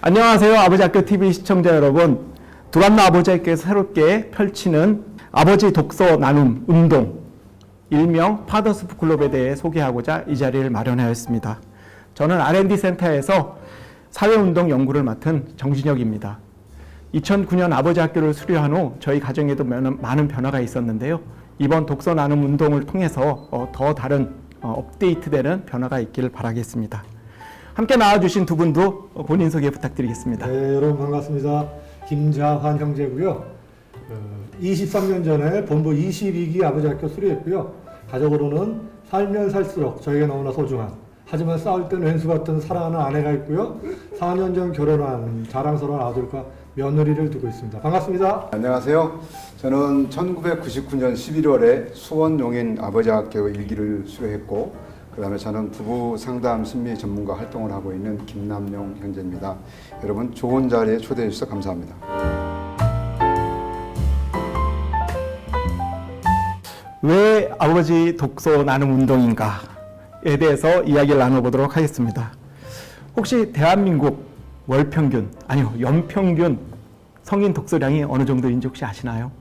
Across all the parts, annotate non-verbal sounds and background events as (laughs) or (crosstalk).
안녕하세요. 아버지 학교 TV 시청자 여러분. 두란노 아버지 학교에서 새롭게 펼치는 아버지 독서 나눔 운동, 일명 파더스 클럽에 대해 소개하고자 이 자리를 마련하였습니다. 저는 R&D 센터에서 사회운동 연구를 맡은 정진혁입니다. 2009년 아버지 학교를 수료한 후 저희 가정에도 많은- 많은 변화가 있었는데요. 이번 독서 나눔 운동을 통해서 어, 더 다른 어, 업데이트되는 변화가 있기를 바라겠습니다. 함께 나와주신 두 분도 어, 본인 소개 부탁드리겠습니다. 네, 여러분 반갑습니다. 김자환 형제고요. 어, 23년 전에 본부 22기 아버지 학교 수료했고요. 가족으로는 살면 살수록 저에게 너무나 소중한 하지만 싸울 때는 왼수 같은 사랑하는 아내가 있고요. 4년 전 결혼한 자랑스러운 아들과 며느리를 두고 있습니다. 반갑습니다. 안녕하세요. 저는 1999년 11월에 수원 용인 아버지 학교 일기를 수료했고 그다음에 저는 부부 상담 심리 전문가 활동을 하고 있는 김남용 형제입니다. 여러분 좋은 자리에 초대해 주셔서 감사합니다. 왜 아버지 독서 나눔 운동인가에 대해서 이야기를 나눠보도록 하겠습니다. 혹시 대한민국 월 평균 아니요 연평균 성인 독서량이 어느 정도인지 혹시 아시나요?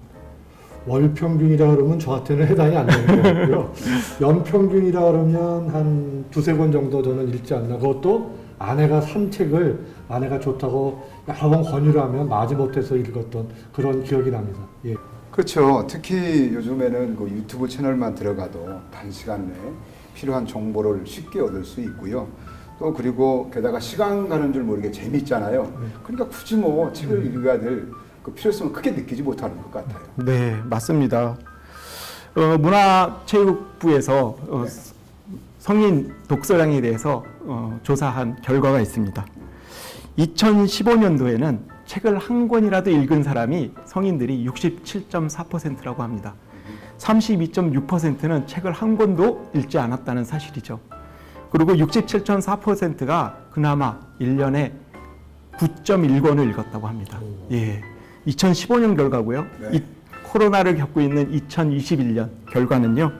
월 평균이라 그러면 저한테는 해당이 안 되는 것 같고요. (laughs) 연 평균이라 그러면 한 두세 권 정도 저는 읽지 않나. 그것도 아내가 산 책을 아내가 좋다고 여러 번 권유를 하면 마지못해서 읽었던 그런 기억이 납니다. 예. 그렇죠. 특히 요즘에는 그 유튜브 채널만 들어가도 단시간 내에 필요한 정보를 쉽게 얻을 수 있고요. 또 그리고 게다가 시간 가는 줄 모르게 재밌잖아요. 그러니까 굳이 뭐 책을 읽어야 될 그 필요성을 크게 느끼지 못하는 것 같아요. 네, 맞습니다. 어, 문화체육부에서 어, 성인 독서량에 대해서 어, 조사한 결과가 있습니다. 2015년도에는 책을 한 권이라도 읽은 사람이 성인들이 67.4%라고 합니다. 32.6%는 책을 한 권도 읽지 않았다는 사실이죠. 그리고 67.4%가 그나마 1년에 9.1권을 읽었다고 합니다. 예. 2015년 결과고요. 네. 이 코로나를 겪고 있는 2021년 결과는요.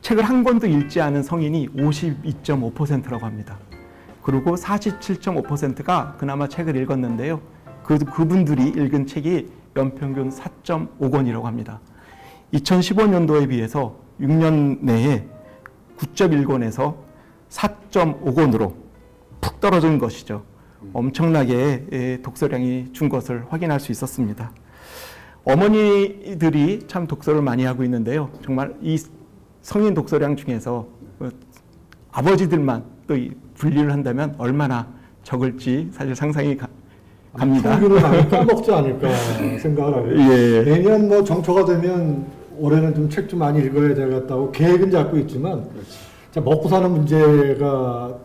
책을 한 권도 읽지 않은 성인이 52.5%라고 합니다. 그리고 47.5%가 그나마 책을 읽었는데요. 그, 그분들이 읽은 책이 연평균 4.5권이라고 합니다. 2015년도에 비해서 6년 내에 9.1권에서 4.5권으로 푹 떨어진 것이죠. 엄청나게 예, 독서량이 준 것을 확인할 수 있었습니다. 어머니들이 참 독서를 많이 하고 있는데요. 정말 이 성인 독서량 중에서 어, 아버지들만 또이 분리를 한다면 얼마나 적을지 사실 상상이 가, 갑니다. 평균을 많이 까먹지 않을까 생각을 하고요. 예. 매년 뭐 정초가 되면 올해는 좀책좀 많이 읽어야 되겠다고 계획은 잡고 있지만 자, 먹고 사는 문제가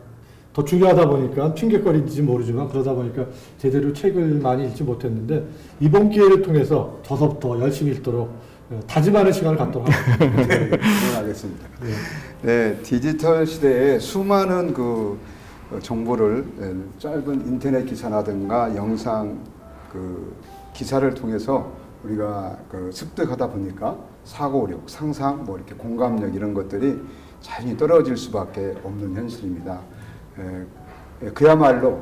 더 중요하다 보니까 핑계거리인지 모르지만 그러다 보니까 제대로 책을 많이 읽지 못했는데 이번 기회를 통해서 저서부터 열심히 읽도록 어, 다짐하는 시간을 갖도록 (laughs) 하겠습니다. 네, 알겠습니다. 네, 디지털 시대에 수많은 그 어, 정보를 예, 짧은 인터넷 기사라든가 영상 그 기사를 통해서 우리가 그 습득하다 보니까 사고력, 상상, 뭐 이렇게 공감력 이런 것들이 자연히 떨어질 수밖에 없는 현실입니다. 예, 예, 그야말로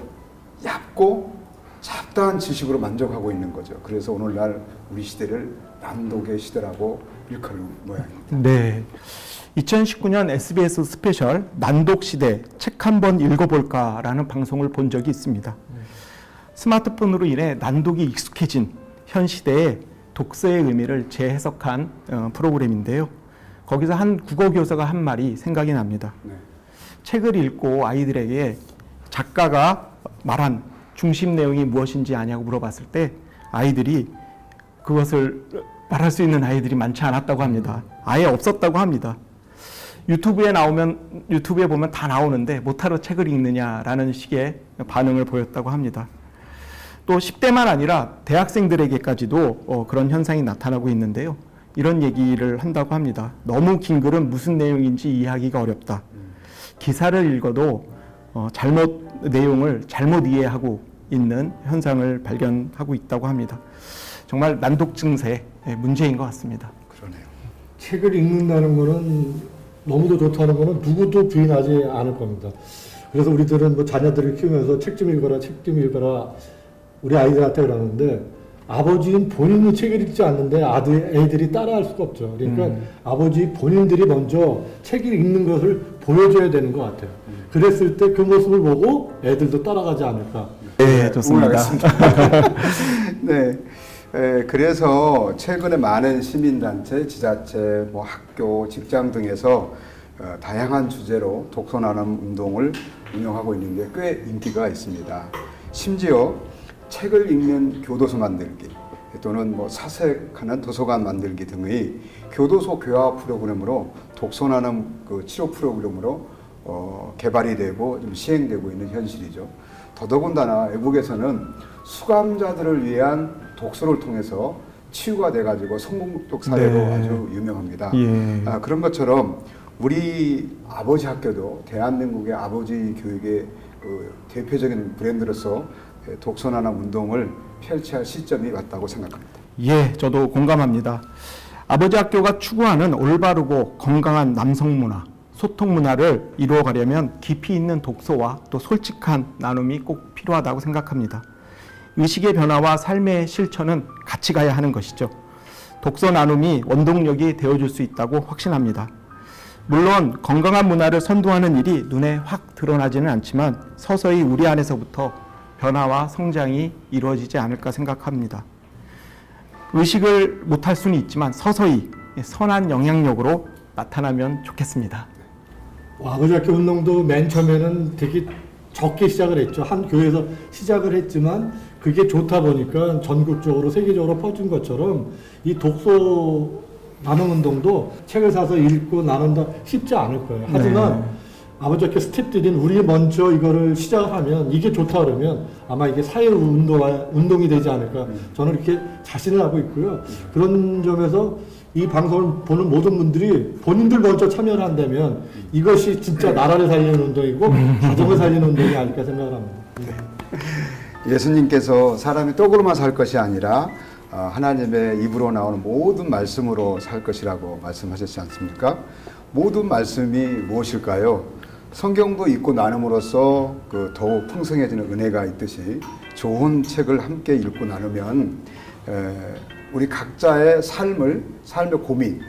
얇고 잡다한 지식으로 만족하고 있는 거죠. 그래서 오늘날 우리 시대를 난독의 시대라고 일컬는 모양입니다. 네. 2019년 SBS 스페셜 난독 시대 책 한 번 읽어볼까라는 방송을 본 적이 있습니다. 스마트폰으로 인해 난독이 익숙해진 현 시대에 독서의 의미를 재해석한 어, 프로그램인데요. 거기서 한 국어 교사가 한 말이 생각이 납니다. 네. 책을 읽고 아이들에게 작가가 말한 중심 내용이 무엇인지 아냐고 물어봤을 때 아이들이 그것을 말할 수 있는 아이들이 많지 않았다고 합니다. 아예 없었다고 합니다. 유튜브에 나오면 유튜브에 보면 다 나오는데 못하러 책을 읽느냐라는 식의 반응을 보였다고 합니다. 또 10대만 아니라 대학생들에게까지도 어, 그런 현상이 나타나고 있는데요. 이런 얘기를 한다고 합니다. 너무 긴 글은 무슨 내용인지 이해하기가 어렵다. 기사를 읽어도 어, 잘못 내용을 잘못 이해하고 있는 현상을 발견하고 있다고 합니다. 정말 난독 증세의 문제인 것 같습니다. 그러네요. 책을 읽는다는 거는 너무도 좋다는 거는 누구도 부인하지 않을 겁니다. 그래서 우리들은 뭐 자녀들을 키우면서 책 좀 읽어라, 책 좀 읽어라 우리 아이들한테 그러는데 아버지는 본인이 책을 읽지 않는데 아들 애들이 따라할 수가 없죠. 그러니까 음. 아버지 본인들이 먼저 책을 읽는 것을 보여줘야 되는 것 같아요. 그랬을 때 그 모습을 보고 애들도 따라가지 않을까. 네, 좋습니다. (laughs) 네. 에, 그래서 최근에 많은 시민단체, 지자체, 뭐 학교, 직장 등에서 어, 다양한 주제로 독서 나눔 운동을 운영하고 있는 게 꽤 인기가 있습니다. 심지어 책을 읽는 교도소 만들기 또는 뭐 사색하는 도서관 만들기 등의 교도소 교화 프로그램으로 나눔 그 치료 프로그램으로 어, 개발이 되고 좀 시행되고 있는 현실이죠. 더더군다나 외국에서는 수감자들을 위한 독서를 통해서 치유가 돼가지고 성공적 사례로 네. 아주 유명합니다. 예. 아, 그런 것처럼 우리 아버지 학교도 대한민국의 아버지 교육의 그 대표적인 브랜드로서 예, 독서나눔 운동을 펼쳐야 할 시점이 왔다고 생각합니다. 예, 저도 공감합니다. 아버지 학교가 추구하는 올바르고 건강한 남성 문화, 소통 문화를 이루어가려면 깊이 있는 독서와 또 솔직한 나눔이 꼭 필요하다고 생각합니다. 의식의 변화와 삶의 실천은 같이 가야 하는 것이죠. 독서 나눔이 원동력이 되어줄 수 있다고 확신합니다. 물론 건강한 문화를 선도하는 일이 눈에 확 드러나지는 않지만 서서히 우리 안에서부터 변화와 성장이 이루어지지 않을까 생각합니다. 의식을 못할 수는 있지만 서서히 선한 영향력으로 나타나면 좋겠습니다. 학교 운동도 맨 처음에는 되게 적게 시작을 했죠. 한 교회에서 시작을 했지만 그게 좋다 보니까 전국적으로 세계적으로 퍼진 것처럼 이 독서 나눔 운동도 책을 사서 읽고 나눈다 쉽지 않을 거예요. 하지만 네. 아버지 학교 스탭들인 우리 먼저 이거를 시작을 하면 이게 좋다 그러면 아마 이게 사회 운동 운동이 되지 않을까 저는 이렇게 자신을 하고 있고요. 그런 점에서 이 방송을 보는 모든 분들이 본인들 먼저 참여를 한다면 이것이 진짜 나라를 살리는 운동이고 (laughs) 가정을 살리는 운동이 아닐까 생각을 합니다. 예수님께서 사람이 떡으로만 살 것이 아니라 어, 하나님의 입으로 나오는 모든 말씀으로 살 것이라고 말씀하셨지 않습니까? 모든 말씀이 무엇일까요? 성경도 읽고 나눔으로써 그 더욱 풍성해지는 은혜가 있듯이 좋은 책을 함께 읽고 나누면 에, 우리 각자의 삶을 삶의 고민,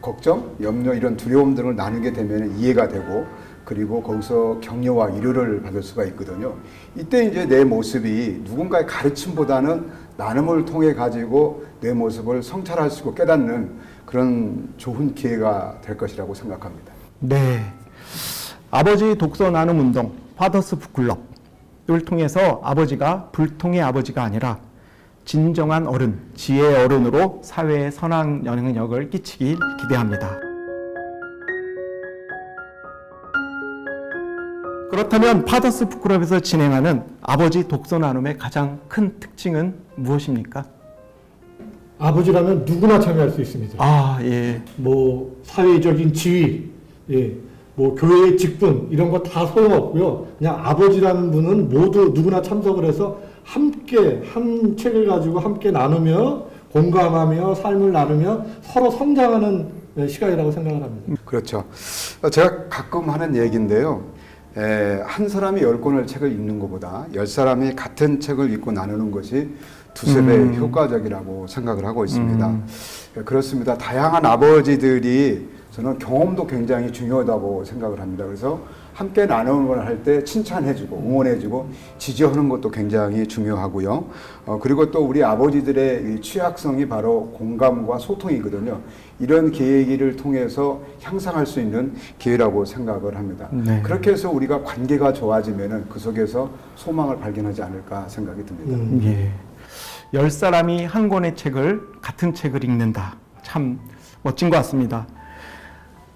걱정, 염려 이런 두려움 등을 나누게 되면 이해가 되고 그리고 거기서 격려와 위로를 받을 수가 있거든요. 이때 이제 내 모습이 누군가의 가르침보다는 나눔을 통해 가지고 내 모습을 성찰할 수 있고 깨닫는 그런 좋은 기회가 될 것이라고 생각합니다. 네. 아버지 독서 나눔 운동, 파더스 북클럽을 통해서 아버지가 불통의 아버지가 아니라 진정한 어른, 지혜의 어른으로 사회에 선한 영향력을 끼치길 기대합니다. 그렇다면 파더스 북클럽에서 진행하는 아버지 독서 나눔의 가장 큰 특징은 무엇입니까? 아버지라면 누구나 참여할 수 있습니다. 아, 예. 뭐 사회적인 지위, 예, 뭐 교회의 직분 이런 거 다 소용없고요. 그냥 아버지라는 분은 모두 누구나 참석을 해서 함께 한 책을 가지고 함께 나누며 공감하며 삶을 나누며 서로 성장하는 예, 시간이라고 생각을 합니다. 그렇죠. 어, 제가 가끔 하는 얘기인데요. 에, 한 사람이 열 권을 책을 읽는 것보다 열 사람이 같은 책을 읽고 나누는 것이 두세 배 음. 효과적이라고 생각을 하고 있습니다. 음. 예, 그렇습니다. 다양한 아버지들이 저는 경험도 굉장히 중요하다고 생각을 합니다. 그래서 함께 나누는 걸할때 칭찬해주고 응원해주고 지지하는 것도 굉장히 중요하고요. 어, 그리고 또 우리 아버지들의 이 취약성이 바로 공감과 소통이거든요. 이런 계기를 통해서 향상할 수 있는 기회라고 생각을 합니다. 네. 그렇게 해서 우리가 관계가 좋아지면은 그 속에서 소망을 발견하지 않을까 생각이 듭니다. 음. 예. 열 사람이 한 권의 책을 같은 책을 읽는다. 참 멋진 것 같습니다.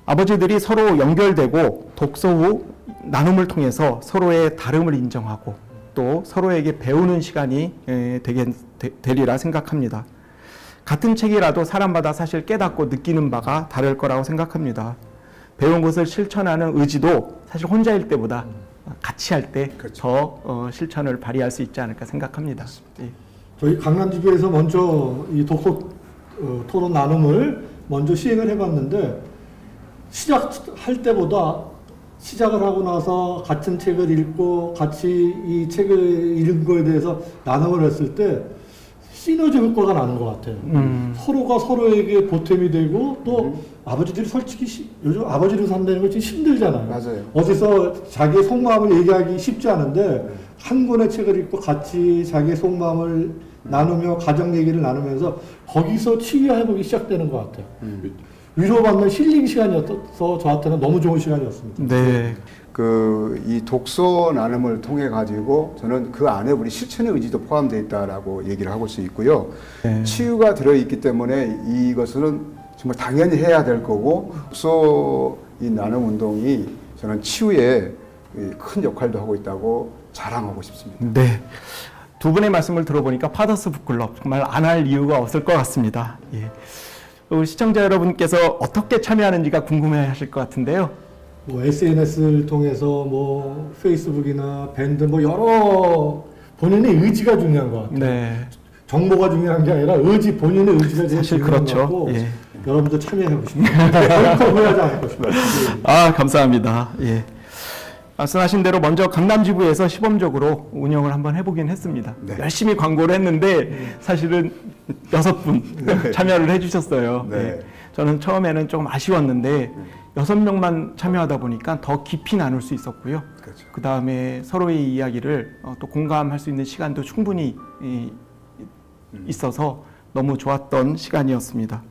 아버지들이 서로 연결되고 독서 후 나눔을 통해서 서로의 다름을 인정하고 또 서로에게 배우는 시간이 에, 되게 되, 되리라 생각합니다. 같은 책이라도 사람마다 사실 깨닫고 느끼는 바가 다를 거라고 생각합니다. 배운 것을 실천하는 의지도 사실 혼자일 때보다 같이 할 때더 그렇죠. 어, 실천을 발휘할 수 있지 않을까 생각합니다. 예. 저희 강남지교에서 먼저 이 독서 어, 토론 나눔을 먼저 시행을 해봤는데 시작할 때보다 시작을 하고 나서 같은 책을 읽고 같이 이 책을 읽은 거에 대해서 나눔을 했을 때 시너지 효과가 나는 것 같아요. 음. 서로가 서로에게 보탬이 되고 또 아버지들이 솔직히 시- 요즘 아버지로 산다는 거 진짜 힘들잖아요. 맞아요. 어디서 자기의 속마음을 얘기하기 쉽지 않은데 한 권의 책을 읽고 같이 자기의 속마음을 나누며 가정 얘기를 나누면서 거기서 회복이 시작되는 것 같아요. 음. 위로받는 힐링 시간이어서 저한테는 너무 좋은 시간이었습니다. 네. 그 이 독서 나눔을 통해 가지고 저는 그 안에 우리 실천의 의지도 포함되어 있다라고 얘기를 하고 수 있고요. 네. 치유가 들어 있기 때문에 이것은 정말 당연히 해야 될 거고 독서 이 나눔 운동이 저는 치유에 이큰 역할도 하고 있다고 자랑하고 싶습니다. 네. 두 분의 말씀을 들어보니까 파더스 북클럽 정말 안 할 이유가 없을 것 같습니다. 예. 우리 시청자 여러분께서 어떻게 참여하는지가 궁금해 하실 것 같은데요. 뭐 SNS를 통해서 뭐 페이스북이나 밴드 뭐 여러 본인의 의지가 중요한 것 같아요. 네. 정보가 중요한 게 아니라 의지 본인의 의지가 제일 사실 중요한 그렇죠. 것 같고 예. 여러분도 참여하고 싶습니다. 결코 후회하지 않고 싶습니다. 아, 감사합니다. 예. 말씀하신 대로 먼저 강남지부에서 시범적으로 운영을 한번 해보긴 했습니다. 네. 열심히 광고를 했는데 사실은 여섯 분 (laughs) 참여를 해주셨어요. 네. 예. 저는 처음에는 조금 아쉬웠는데 여섯 명만 참여하다 보니까 더 깊이 나눌 수 있었고요. 그렇죠. 그 다음에 서로의 이야기를 어, 또 공감할 수 있는 시간도 충분히 이, 있어서 너무 좋았던 시간이었습니다.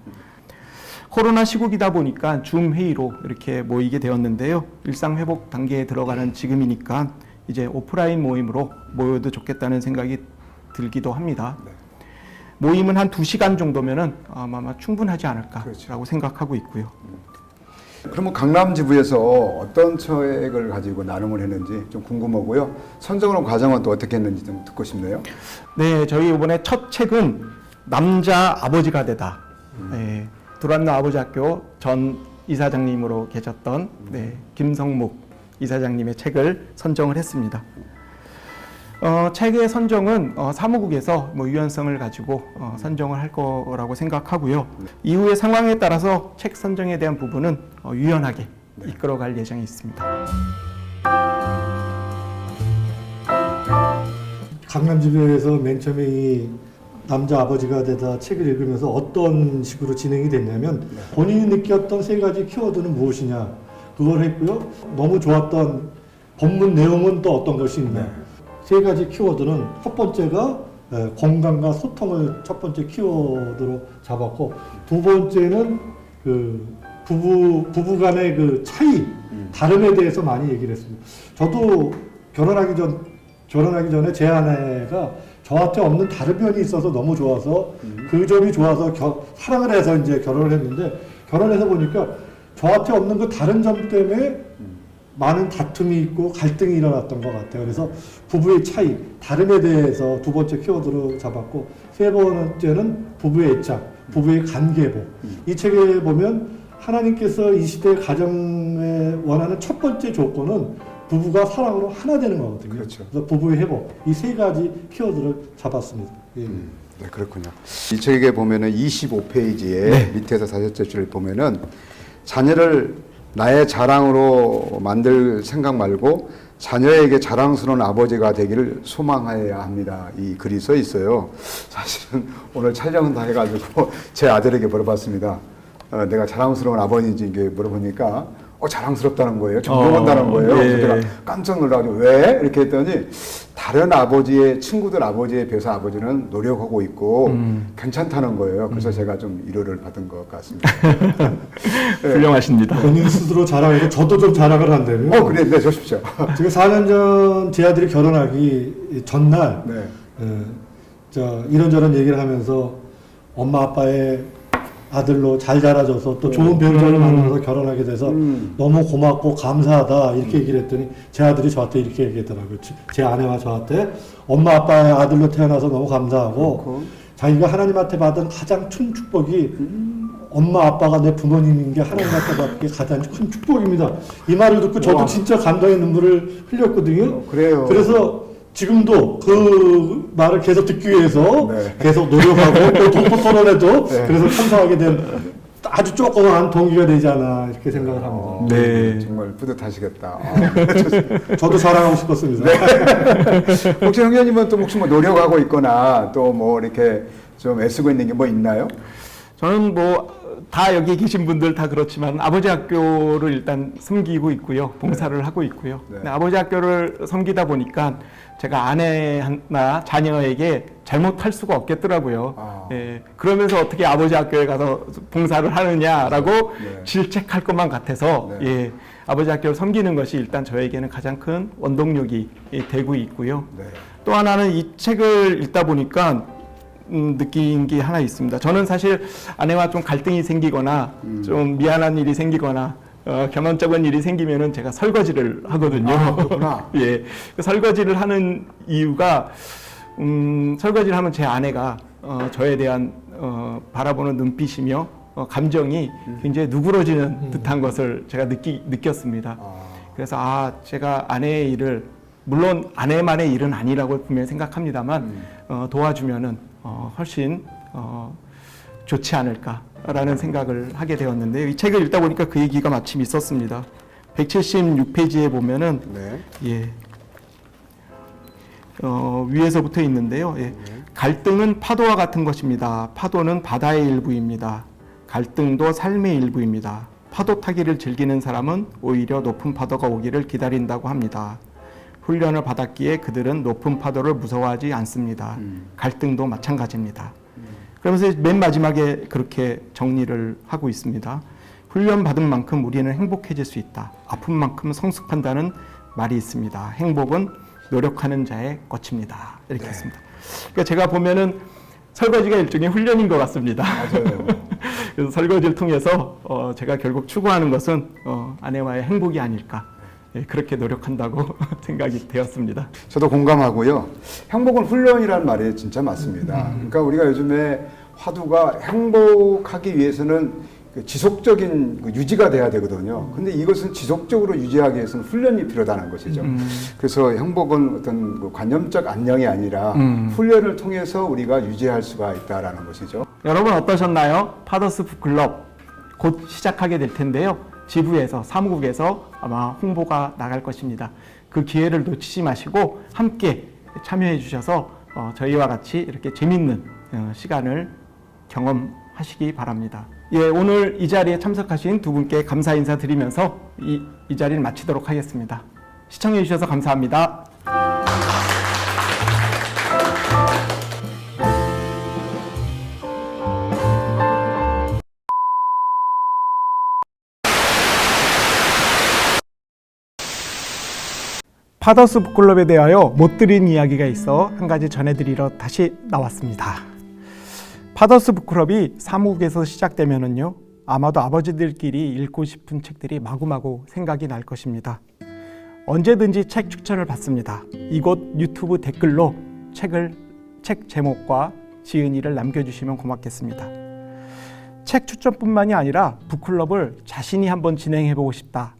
코로나 시국이다 보니까 줌 회의로 이렇게 모이게 되었는데요. 일상 회복 단계에 들어가는 지금이니까 이제 오프라인 모임으로 모여도 좋겠다는 생각이 들기도 합니다. 네. 모임은 한 두시간 정도면은 아마 충분하지 않을까라고 그렇죠. 생각하고 있고요. 그러면 강남 지부에서 어떤 처액을 가지고 나눔을 했는지 좀 궁금하고요. 선정하는 과정은 또 어떻게 했는지 좀 듣고 싶네요. 네, 저희 이번에 첫 책은 남자 아버지가 되다. 네, 두란노 아버지학교 전 이사장님으로 계셨던 네, 김성묵 이사장님의 책을 선정을 했습니다. 어, 책의 선정은 어, 사무국에서 뭐 유연성을 가지고 어, 선정을 할 거라고 생각하고요. 이후의 상황에 따라서 책 선정에 대한 부분은 어, 유연하게 이끌어갈 예정이 있습니다. 강남지부에서 맨 처음에 이 남자 아버지가 되다 책을 읽으면서 어떤 식으로 진행이 됐냐면 본인이 느꼈던 세 가지 키워드는 무엇이냐 그걸 했고요. 너무 좋았던 본문 내용은 또 어떤 것이 있냐. 세 가지 키워드는 첫 번째가 에, 건강과 소통을 첫 번째 키워드로 잡았고 두 번째는 그 부부 부부 간의 그 차이 다름에 대해서 많이 얘기를 했습니다. 저도 결혼하기 전 결혼하기 전에 제 아내가 저한테 없는 다른 면이 있어서 너무 좋아서 그 점이 좋아서 겨- 사랑을 해서 이제 결혼을 했는데 결혼해서 보니까 저한테 없는 그 다른 점 때문에 많은 다툼이 있고 갈등이 일어났던 것 같아요. 그래서 부부의 차이, 다름에 대해서 두 번째 키워드로 잡았고 세 번째는 부부의 애착, 부부의 관계복. 이 책에 보면 하나님께서 이 시대 가정에 원하는 첫 번째 조건은 부부가 사랑으로 하나 되는 거거든요. 그렇죠. 그래서 부부의 회복 이 세 가지 키워드를 잡았습니다. 예. 음, 네, 그렇군요. 이 책에 보면은 25페이지에 네. 밑에서 다섯째 줄을 보면은 자녀를 나의 자랑으로 만들 생각 말고 자녀에게 자랑스러운 아버지가 되기를 소망하여야 합니다. 이 글이 써 있어요. 사실은 오늘 촬영은 다 해가지고 (laughs) 제 아들에게 물어봤습니다. 어, 내가 자랑스러운 아버지인지 이게 물어보니까 어, 자랑스럽다는 거예요. 존경한다는 어, 거예요. 그래서 예. 제가 깜짝 놀라가지고 왜? 이렇게 했더니 다른 아버지의 친구들 아버지에 비해서 아버지는 노력하고 있고 음. 괜찮다는 거예요. 그래서 제가 좀 위로를 받은 것 같습니다. (laughs) 훌륭하십니다. 본인 스스로 자랑하고 저도 좀 자랑을 한다면 어, 그래, 네, 주십시오. 제가 4년 전 제 아들이 결혼하기 전날 네. 어, 저 이런저런 얘기를 하면서 엄마 아빠의 아들로 잘 자라줘서 또 좋은 배우자를 만나서 결혼하게 돼서 음. 너무 고맙고 감사하다 이렇게 얘기를 했더니 제 아들이 저한테 이렇게 얘기했더라고요. 제- 제 아내와 저한테 엄마 아빠의 아들로 태어나서 너무 감사하고 그렇고. 자기가 하나님한테 받은 가장 큰 축복이 엄마 아빠가 내 부모님인 게 하나님한테 받은 게 가장 큰 축복입니다. 이 말을 듣고 저도 우와. 진짜 감동의 눈물을 흘렸거든요. 어, 그래요. 그래서 지금도 그 말을 계속 듣기 위해서 네. 계속 노력하고 또 동포 토론에도 (laughs) 네. 그래서 참석하게 된 아주 조그만 동기가 되지 않아 이렇게 생각을 합니다. 어, 네. 정말 뿌듯하시겠다. 아, (laughs) 저도 자랑하고 싶었습니다. (laughs) 혹시 형제님은 또 혹시 뭐 노력하고 있거나 또 뭐 이렇게 좀 애쓰고 있는 게 뭐 있나요? 저는 뭐 다 여기 계신 분들 다 그렇지만 아버지 학교를 일단 섬기고 있고요. 봉사를 하고 있고요. 네. 근데 아버지 학교를 섬기다 보니까 제가 아내나 자녀에게 잘못할 수가 없겠더라고요. 아. 예, 그러면서 어떻게 아버지 학교에 가서 봉사를 하느냐라고 네. 질책할 것만 같아서 네. 예, 아버지 학교를 섬기는 것이 일단 저에게는 가장 큰 원동력이 예, 되고 있고요. 네. 또 하나는 이 책을 읽다 보니까 음, 느낀 게 하나 있습니다. 저는 사실 아내와 좀 갈등이 생기거나 음. 좀 미안한 일이 생기거나 어, 경험적인 일이 생기면은 제가 설거지를 하거든요. 아. (laughs) 예, 그 설거지를 하는 이유가 음, 설거지를 하면 제 아내가 어, 저에 대한 어, 바라보는 눈빛이며 어, 감정이 음. 굉장히 누그러지는 듯한 것을 제가 느끼, 느꼈습니다. 아, 그래서 아 제가 아내의 일을 물론 아내만의 일은 아니라고 분명히 생각합니다만 음. 어, 도와주면은 어, 훨씬 어, 좋지 않을까 라는 생각을 하게 되었는데 이 책을 읽다 보니까 그 얘기가 마침 있었습니다. 176페이지에 보면은 네. 예. 어, 위에서부터 있는데요. 예. 갈등은 파도와 같은 것입니다. 파도는 바다의 일부입니다. 갈등도 삶의 일부입니다. 파도 타기를 즐기는 사람은 오히려 높은 파도가 오기를 기다린다고 합니다. 훈련을 받았기에 그들은 높은 파도를 무서워하지 않습니다. 음. 갈등도 마찬가지입니다. 그러면서 맨 마지막에 그렇게 정리를 하고 있습니다. 훈련 받은 만큼 우리는 행복해질 수 있다. 아픈 만큼 성숙한다는 말이 있습니다. 행복은 노력하는 자의 것입니다. 이렇게 네. 했습니다. 그러니까 제가 보면은 설거지가 일종의 훈련인 것 같습니다. (laughs) 그래서 설거지를 통해서 어, 제가 결국 추구하는 것은 어, 아내와의 행복이 아닐까. 예, 그렇게 노력한다고 (laughs) 생각이 되었습니다. 저도 공감하고요. 행복은 훈련이라는 말이 진짜 맞습니다. 그러니까 우리가 요즘에 화두가 행복하기 위해서는 그 지속적인 그 유지가 돼야 되거든요. 근데 이것은 지속적으로 유지하기 위해서는 훈련이 필요하다는 것이죠. 음. 그래서 행복은 어떤 그 관념적 안녕이 아니라 음. 훈련을 통해서 우리가 유지할 수가 있다라는 것이죠. 여러분 어떠셨나요? 파더스 북클럽 곧 시작하게 될 텐데요. 지부에서 사무국에서 아마 홍보가 나갈 것입니다. 그 기회를 놓치지 마시고 함께 참여해 주셔서 어, 저희와 같이 이렇게 재밌는 어, 시간을 경험하시기 바랍니다. 예, 오늘 이 자리에 참석하신 두 분께 감사 인사드리면서 이, 이 자리를 마치도록 하겠습니다. 시청해 주셔서 감사합니다. 파더스 북클럽에 대하여 못 드린 이야기가 있어 한 가지 전해드리러 다시 나왔습니다. 파더스 북클럽이 사무국에서 시작되면은요 아마도 아버지들끼리 읽고 싶은 책들이 마구마구 생각이 날 것입니다. 언제든지 책 추천을 받습니다. 이곳 유튜브 댓글로 책을 책 제목과 지은이를 남겨주시면 고맙겠습니다. 책 추천뿐만이 아니라 북클럽을 자신이 한번 진행해 보고 싶다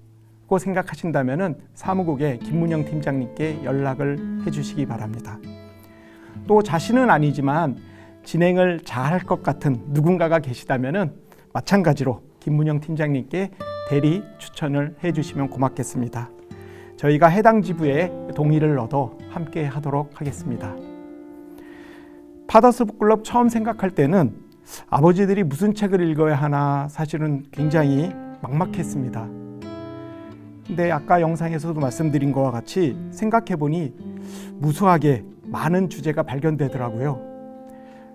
고 생각하신다면은 사무국의 김문영 팀장님께 연락을 해주시기 바랍니다. 또 자신은 아니지만 진행을 잘할 것 같은 누군가가 계시다면은 마찬가지로 김문영 팀장님께 대리 추천을 해주시면 고맙겠습니다. 저희가 해당 지부에 동의를 얻어 함께 하도록 하겠습니다. 파더스 북클럽 처음 생각할 때는 아버지들이 무슨 책을 읽어야 하나 사실은 굉장히 막막했습니다. 근데 아까 영상에서도 말씀드린 것과 같이 생각해 보니 무수하게 많은 주제가 발견되더라고요.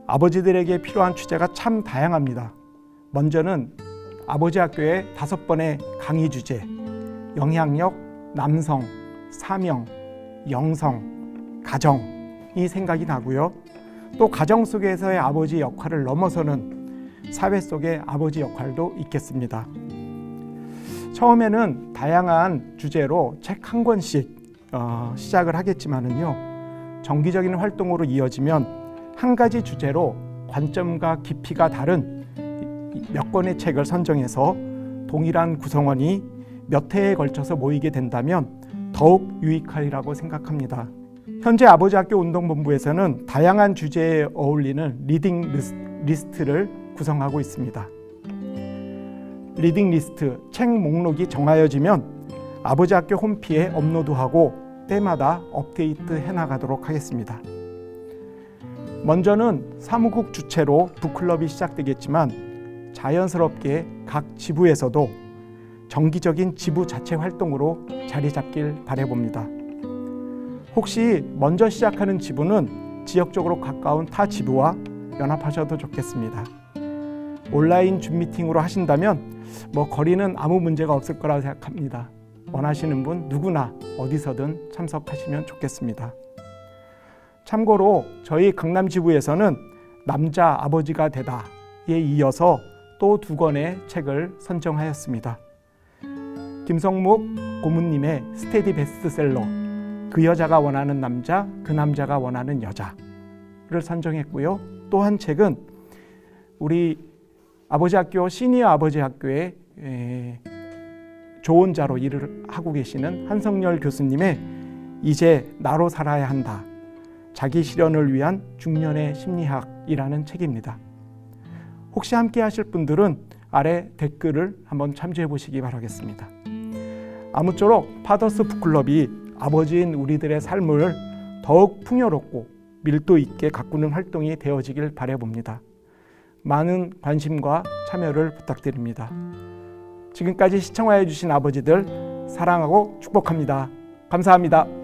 아버지들에게 필요한 주제가 참 다양합니다. 먼저는 아버지 학교의 다섯 번의 강의 주제, 영향력, 남성, 사명, 영성, 가정이 생각이 나고요. 또 가정 속에서의 아버지 역할을 넘어서는 사회 속의 아버지 역할도 있겠습니다. 처음에는 다양한 주제로 책 한 권씩 어, 시작을 하겠지만은요 정기적인 활동으로 이어지면 한 가지 주제로 관점과 깊이가 다른 몇 권의 책을 선정해서 동일한 구성원이 몇 해에 걸쳐서 모이게 된다면 더욱 유익하리라고 생각합니다. 현재 아버지 학교 운동본부에서는 다양한 주제에 어울리는 리딩 리스- 리스트를 구성하고 있습니다. 리딩 리스트 책 목록이 정하여지면 아버지 학교 홈피에 업로드하고 때마다 업데이트 해나가도록 하겠습니다. 먼저는 사무국 주체로 북클럽이 시작되겠지만 자연스럽게 각 지부에서도 정기적인 지부 자체 활동으로 자리 잡길 바라봅니다. 혹시 먼저 시작하는 지부는 지역적으로 가까운 타 지부와 연합하셔도 좋겠습니다. 온라인 줌 미팅으로 하신다면 뭐 거리는 아무 문제가 없을 거라고 생각합니다. 원하시는 분 누구나 어디서든 참석하시면 좋겠습니다. 참고로 저희 강남 지부에서는 남자 아버지가 되다에 이어서 또 두 권의 책을 선정하였습니다. 김성묵 고문님의 스테디 베스트셀러 그 여자가 원하는 남자 그 남자가 원하는 여자를 선정했고요. 또 한 책은 우리 아버지 학교 시니어 아버지 학교의 에, 조언자로 일을 하고 계시는 한성열 교수님의 이제 나로 살아야 한다. 자기 실현을 위한 중년의 심리학이라는 책입니다. 혹시 함께 하실 분들은 아래 댓글을 한번 참조해 보시기 바라겠습니다. 아무쪼록 파더스 북클럽이 아버지인 우리들의 삶을 더욱 풍요롭고 밀도 있게 가꾸는 활동이 되어지길 바라봅니다. 많은 관심과 참여를 부탁드립니다. 지금까지 시청하여 주신 아버지들 사랑하고 축복합니다. 감사합니다.